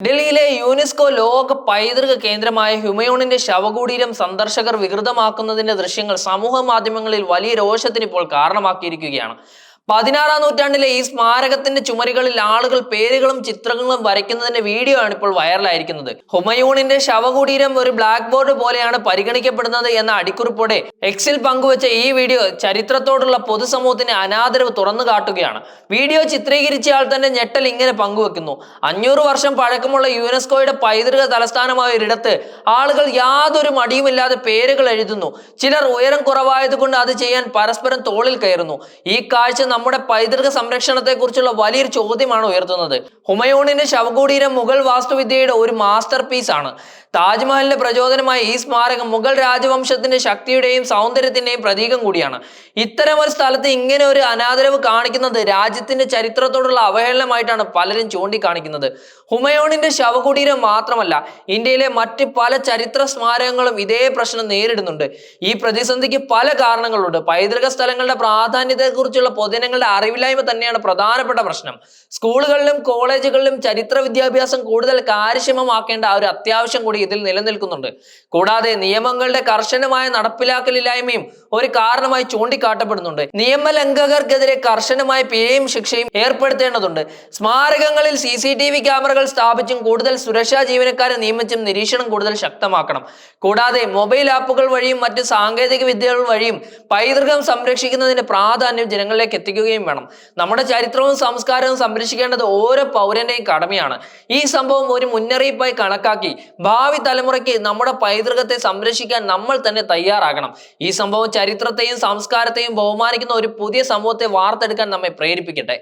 ഡൽഹിയിലെ യുനെസ്കോ ലോക പൈതൃക കേന്ദ്രമായ ഹ്യൂമയോണിന്റെ ശവകുടീരം സന്ദർശകർ വികൃതമാക്കുന്നതിന്റെ ദൃശ്യങ്ങൾ സമൂഹ മാധ്യമങ്ങളിൽ വലിയ രോഷത്തിന് ഇപ്പോൾ കാരണമാക്കിയിരിക്കുകയാണ്. പതിനാറാം നൂറ്റാണ്ടിലെ ഈ സ്മാരകത്തിന്റെ ചുമരുകളിൽ ആളുകൾ പേരുകളും ചിത്രങ്ങളും വരയ്ക്കുന്നതിന്റെ വീഡിയോ ആണ് ഇപ്പോൾ വൈറലായിരിക്കുന്നത്. ഹുമയൂണിന്റെ ശവകുടീരം ഒരു ബ്ലാക്ക് ബോർഡ് പോലെയാണ് പരിഗണിക്കപ്പെടുന്നത് എന്ന അടിക്കുറിപ്പോടെ എക്സിൽ പങ്കുവച്ച ഈ വീഡിയോ ചരിത്രത്തോടുള്ള പൊതുസമൂഹത്തിന് അനാദരവ് തുറന്നു കാട്ടുകയാണ്. വീഡിയോ ചിത്രീകരിച്ചയാൾ തന്നെ ഞെട്ടൽ ഇങ്ങനെ പങ്കുവെക്കുന്നു. അഞ്ഞൂറ് വർഷം പഴക്കമുള്ള യുനെസ്കോയുടെ പൈതൃക തലസ്ഥാനമായ ഒരിടത്ത് ആളുകൾ യാതൊരു മടിയുമില്ലാതെ പേരുകൾ എഴുതുന്നു. ചിലർ ഉയരം കുറവായതുകൊണ്ട് അത് ചെയ്യാൻ പരസ്പരം തോളിൽ കയറുന്നു. ഈ കാഴ്ച നമ്മുടെ പൈതൃക സംരക്ഷണത്തെക്കുറിച്ചുള്ള വലിയൊരു ചോദ്യമാണ് ഉയർത്തുന്നത്. ഹുമയൂണിന്റെ ശവകുടീരം മുഗൾ വാസ്തുവിദ്യയുടെ ഒരു മാസ്റ്റർ പീസ് ആണ്. താജ്മഹലിന്റെ പ്രചോദനമായ ഈ സ്മാരകം മുഗൾ രാജവംശത്തിന്റെ ശക്തിയുടെയും സൗന്ദര്യത്തിന്റെയും പ്രതീകം കൂടിയാണ്. ഇത്തരം ഒരു സ്ഥലത്ത് ഇങ്ങനെ ഒരു അനാദരവ് കാണിക്കുന്നത് രാജ്യത്തിന്റെ ചരിത്രത്തോടുള്ള അവഹേളനമായിട്ടാണ് പലരും ചൂണ്ടിക്കാണിക്കുന്നത്. ഹുമയൂണിന്റെ ശവകുടീരം മാത്രമല്ല ഇന്ത്യയിലെ മറ്റ് പല ചരിത്ര സ്മാരകങ്ങളും ഇതേ പ്രശ്നം നേരിടുന്നുണ്ട്. ഈ പ്രതിസന്ധിക്ക് പല കാരണങ്ങളുണ്ട്. പൈതൃക സ്ഥലങ്ങളുടെ പ്രാധാന്യത്തെക്കുറിച്ചുള്ള പൊതുജനങ്ങളുടെ അറിവില്ലായ്മ തന്നെയാണ് പ്രധാനപ്പെട്ട പ്രശ്നം. സ്കൂളുകളിലും കോളേജുകളിലും ചരിത്ര വിദ്യാഭ്യാസം കൂടുതൽ കാര്യക്ഷമമാക്കേണ്ട ഒരു അത്യാവശ്യം കൂടി ഇതിൽ നിലനിൽക്കുന്നുണ്ട്. കൂടാതെ നിയമങ്ങളുടെ കർശനമായ നടപ്പിലാക്കലില്ലായ്മയും ഒരു കാരണമായി ചൂണ്ടിക്കാട്ടപ്പെടുന്നുണ്ട്. നിയമലംഘകർക്കെതിരെ കർശനമായ പിഴയും ശിക്ഷയും ഏർപ്പെടുത്തേണ്ടതുണ്ട്. സ്മാരകങ്ങളിൽ സി സി ടി വി ക്യാമറകൾ സ്ഥാപിച്ചും കൂടുതൽ സുരക്ഷാ ജീവനക്കാരെ നിയമിച്ചും നിരീക്ഷണം കൂടുതൽ ശക്തമാക്കണം. കൂടാതെ മൊബൈൽ ആപ്പുകൾ വഴിയും മറ്റ് സാങ്കേതിക വിദ്യകൾ വഴിയും പൈതൃകം സംരക്ഷിക്കുന്നതിന്റെ പ്രാധാന്യം ജനങ്ങളിലേക്ക് എത്തിക്കുകയും വേണം. നമ്മുടെ ചരിത്രവും സംസ്കാരവും സംരക്ഷിക്കേണ്ടത് ഓരോ പൗരന്റെയും കടമയാണ്. ഈ സംഭവം ഒരു മുന്നറിയിപ്പായി കണക്കാക്കി ഭാവി തലമുറയ്ക്ക് നമ്മുടെ പൈതൃകത്തെ സംരക്ഷിക്കാൻ നമ്മൾ തന്നെ തയ്യാറാകണം. ഈ സംഭവം ചരിത്രത്തെയും സംസ്കാരത്തെയും ബഹുമാനിക്കുന്ന ഒരു പുതിയ സമൂഹത്തെ വാർത്തെടുക്കാൻ നമ്മെ പ്രേരിപ്പിക്കട്ടെ.